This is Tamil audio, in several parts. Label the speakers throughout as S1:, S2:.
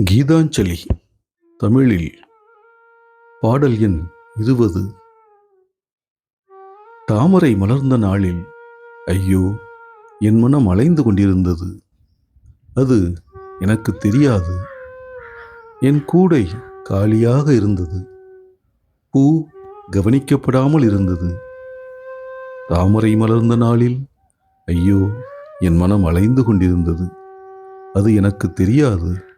S1: கீதாஞ்சலி தமிழில் பாடல் எண் இருபது. தாமரை மலர்ந்த நாளில் ஐயோ என் மனம் அலைந்து கொண்டிருந்தது. அது எனக்கு தெரியாது. என் கூடை காலியாக இருந்தது. பூ கவனிக்கப்படாமல் இருந்தது. தாமரை மலர்ந்த நாளில் ஐயோ என் மனம் அலைந்து கொண்டிருந்தது. அது எனக்கு தெரியாது.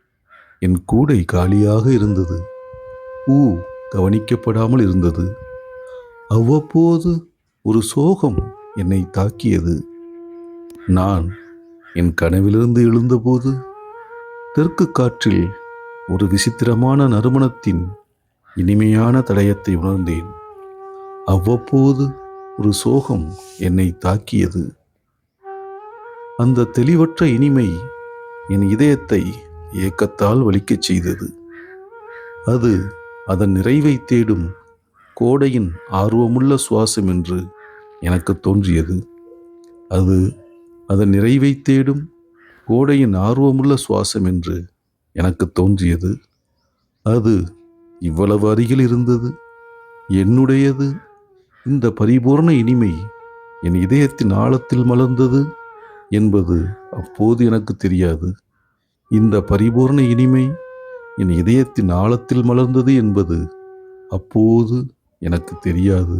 S1: என் கூடை காலியாக இருந்தது. ஊ கவனிக்கப்படாமல் இருந்தது. அவ்வப்போது ஒரு சோகம் என்னை தாக்கியது. நான் என் கனவிலிருந்து எழுந்தபோது தெற்கு காற்றில் ஒரு விசித்திரமான நறுமணத்தின் இனிமையான தடயத்தை உணர்ந்தேன். அவ்வப்போது ஒரு சோகம் என்னை தாக்கியது. அந்த தெளிவற்ற இனிமை என் இதயத்தை ஏக்கத்தால் வலிக்கச் செய்தது. அது அதன் நிறைவை தேடும் கோடையின் ஆர்வமுள்ள சுவாசம் என்று எனக்கு தோன்றியது. அது அதன் நிறைவை தேடும் கோடையின் ஆர்வமுள்ள சுவாசம் என்று எனக்கு தோன்றியது. அது இவ்வளவு அருகில் இருந்தது. என்னுடையது. இந்த பரிபூர்ண இனிமை என் இதயத்தின் ஆழத்தில் மலர்ந்தது என்பது அப்போது எனக்கு தெரியாது. இந்த பரிபூர்ண இனிமை என் இதயத்தின் ஆழத்தில் மலர்ந்தது என்பது அப்போது எனக்கு தெரியாது.